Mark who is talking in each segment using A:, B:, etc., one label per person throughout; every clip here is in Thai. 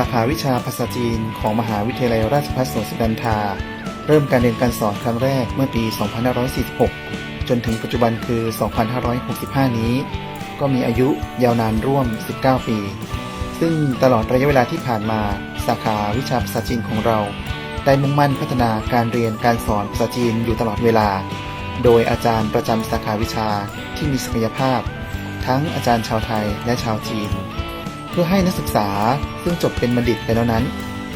A: าขาวิชาภาษาจีนของมหาวิทยาลัยราชภัฏสวนสุนันทา เริ่มการเรียนการสอนครั้งแรกเมื่อปี 2546 จนถึงปัจจุบันคือ 2565 นี้ ก็มีอายุยาวนานร่วม 19 ปี ซึ่งตลอดระยะเวลาที่ผ่านมา สาขาวิชาภาษาจีนของเรา ได้มุ่งมั่นพัฒนาการเรียนการสอนภาษาจีนอยู่ตลอดเวลา โดยอาจารย์ประจำสาขาวิชาที่มีศักยภาพ ทั้งอาจารย์ชาวไทยและชาวจีน พื่อให้นักศึกษาซึ่งจบเป็นบัณฑิตไปแล้วนั้น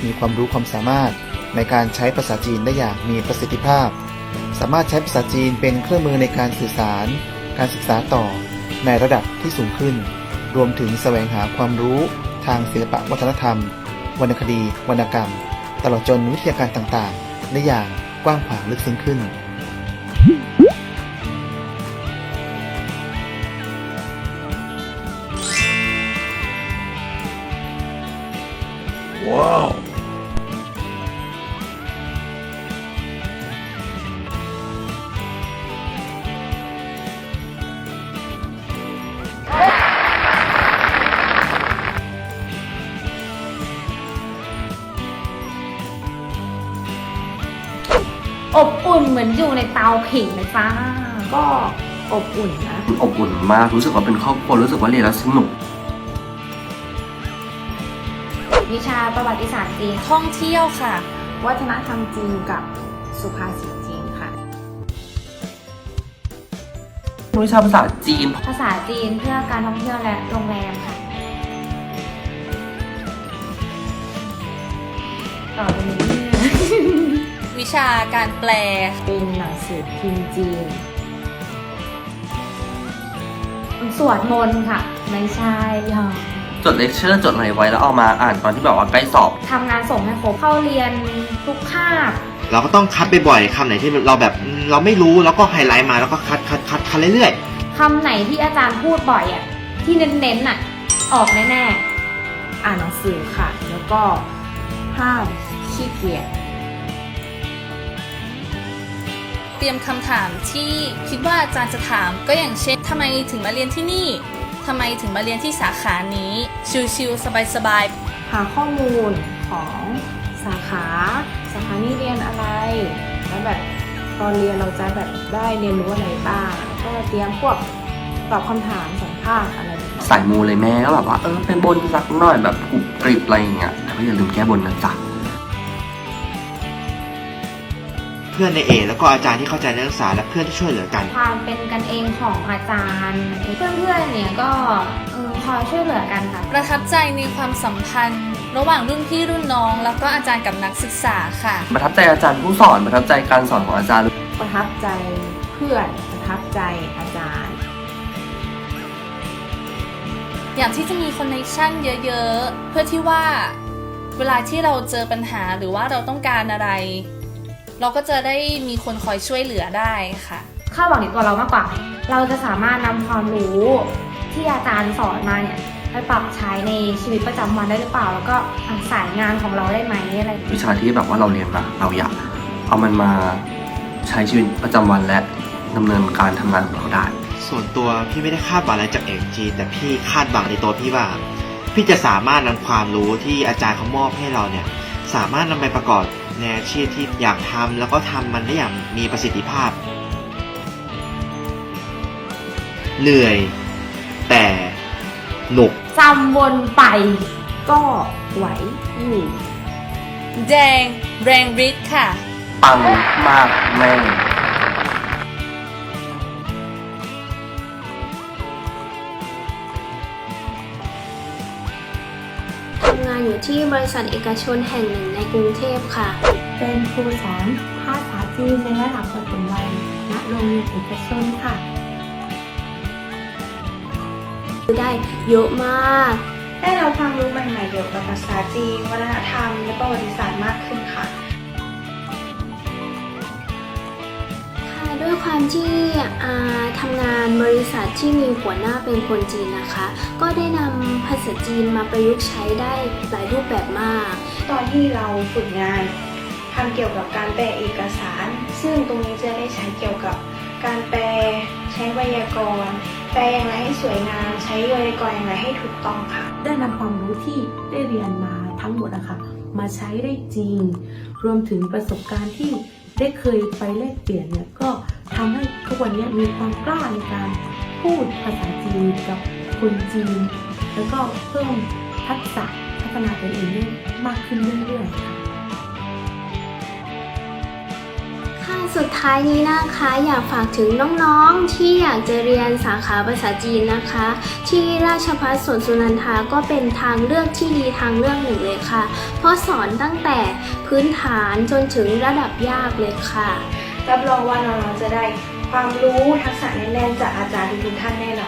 A: มีความรู้ความสามารถในการใช้ภาษาจีนได้อย่างมีประสิทธิภาพ สามารถใช้ภาษาจีนเป็นเครื่องมือในการสื่อสาร การศึกษาต่อในระดับที่สูงขึ้น รวมถึงแสวงหาความรู้ทางศิลปวัฒนธรรม วรรณคดี วรรณกรรม ตลอดจนวิทยาการต่างๆ ได้อย่างกว้างขวางลึกซึ้งขึ้น
B: อบอุ่นเหมือนอยู่ในเตาผิงเลยจ้า
C: ก็อบอุ่นนะ
D: อบอุ่นมากรู้สึกว่าเป็นครอบครัวรู้สึกว่าเรียนแล้วสนุก
B: วิชาประวัติศาสตร์จีน
E: ท่องเที่ยวค่ะ
C: วัฒนธรรมจีนกับสุภาษิตจีนค่ะ
D: วิชาภาษาจีน
B: ภาษาจีนเพื่อการท่องเที่ยวและโรงแรมค่ะ ต่อไปนี้
E: ชาการแปล
C: เป็นหนังสือพิมพ์จีน
B: สวดมนต์ค่ะ ไม่ใช่หรอก
D: จดเลคเชอร์จดอะไรไว้แล้วเอามาอ่านตอนที่แบบว่าใกล้สอบ
B: ทำงานส่งให้ครบเข้าเรียนทุกคาบ
F: เราก็ต้องคัดบ่อยๆคำไหนที่เราแบบอืมเราไม่รู้แล้วก็ไฮไลท์มาแล้วก็คัดคัดคัดคัดเรื่อยๆ
B: คำไหนที่อาจารย์พูดบ่อยอะ ที่เน้นๆอะ ออกแน่
C: อ่านหนังสือค่ะ แล้วก็ห้ามขี้เกียจ
E: ตรียมคำถามที่คิดว่าอาจารย์จะถาม ก็อย่างเช่นทำไมถึงมาเรียนที่นี่ทำไมถึงมาเรียนที่สาขานี้ ชิวๆสบาย
C: หาข้อมูลของสาขาสาขานี้เรียนอะไร แล้วแบบตอนเรียนเราจะแบบได้เรียนรู้อะไรบ้างแล้วก็เตรียมพวกตอบคำถามสัมภาษณ์อะไรแบบนี้
D: สายมูเลยแม่ก็แบบว่าเออเป็นบนสักหน่อยแบบกรุบกริบอะไรอย่างเงี้ยแต่ก็อย่าลืมแก้บนนะจ๊ะ
F: เพื่อนในเอกแล้วก็อาจารย์ที่เข้าใจนักศึกษาและเพื่อนที่ช่วยเหลือกัน
B: ๆความเป็นกันเองของอาจารย์ เพื่อนๆเนี่ยก็เออคอยช่วยเหลือกันค่ะ
E: ๆประทับใจในความสัมพันธ์ ระหว่างรุ่นพี่รุ่นน้อง แล้วก็อาจารย์กับนักศึกษาค่ะ
D: ประทับใจอาจารย์ผู้สอน ประทับใจการสอนของอาจารย์
C: ประทับใจเพื่อนประทับใจอาจารย์
E: อยากที่จะมีคอนเนคชั่นเยอะ ๆ เพื่อที่ว่าเวลาที่เราเจอปัญหาหรือว่าเราต้องการอะไร เราก็จะได้มีคนคอยช่วยเหลือได้ค่ะ
B: คาดหวังในตัวเรามากกว่า เราจะสามารถนำความรู้ที่อาจารย์สอนมาเนี่ยไปปรับใช้ในชีวิตประจำวันได้หรือเปล่า แล้วก็อะสายงานของเราได้ไหมอะไรอย่างเงี้ย
D: วิชาที่แบบว่าเราเรียนมาเราอยากเอามันมาใช้ชีวิตประจำวันและดำเนินการทำงานของเราได้
F: ส่วนตัวพี่ไม่ได้คาดหวังอะไรจากเอกจีแต่พี่คาดหวังในตัวพี่ว่า พี่จะสามารถนำความรู้ที่อาจารย์เขามอบให้เราเนี่ย สามารถนำไปประกอบ ในอาชีพที่อยากทำแล้วก็ทำมันได้อย่างมีประสิทธิภาพ เหนื่อย แต่หนุก
B: จำวนไป
C: ก็ไหวอยู่
E: แดงแรงฤทธิ์ค่ะ
D: ปังมากแม่
G: ทำง อยู่ที่บริษัทเอกชนแห่งหนึ่งในกรุงเทพค่ะ
H: เป็นครูสอนภาษาจีนในระดับปฐมวัยณโรงเรียนเอกชนค่ะ
G: ได้เยอะมาก
I: ได้รับความรู้ใหม่ๆเกี่ยวกับภาษาจีนวัฒนธรรม และประวัติศาสตร์มากขึ้นค่ะ
G: ค่ะด้วยความที่อ่าทำงานบริษัทที่มีหัวหน้าเป็นคนจีนนะคะ ก็ได้นำภาษาจีนมาประยุกต์ใช้ได้หลายรูปแบบมาก
I: ตอนที่เราฝึกงานทำเกี่ยวกับการแปลเอกสาร ซึ่งตรงนี้จะได้ใช้เกี่ยวกับการแปลใช้ไวยากรณ์แปลอย่างไรให้สวยงามใช้ไวยากรณ์อย่างไรให้ถูกต้องค่ะ
H: ได้นำความรู้ที่ได้เรียนมาทั้งหมดอะค่ะมาใช้ได้จริง รวมถึงประสบการณ์ที่ได้เคยไปแลกเปลี่ยนเนี่ยก็ ทำให้ทุกวันนี้มีความกล้าในการพูดภาษาจีนกับคนจีน แล้วก็เพิ่มทักษะพัฒนาตัวเองได้มากขึ้นเรื่อยๆ
G: ค่ะสุดท้ายนี้นะคะอยากฝากถึงน้องๆ ที่อยากจะเรียนสาขาภาษาจีนนะคะ ที่ราชภัฏสวนสุนันทาก็เป็นทางเลือกที่ดีทางเลือกหนึ่งเลยค่ะ เพราะสอนตั้งแต่พื้นฐานจนถึงระดับยากเลยค่ะ
I: รับรองว่าน้องๆจะได้ความรู้ทักษะแน่นๆจากอาจารย์ทุกๆท่านแน่นอน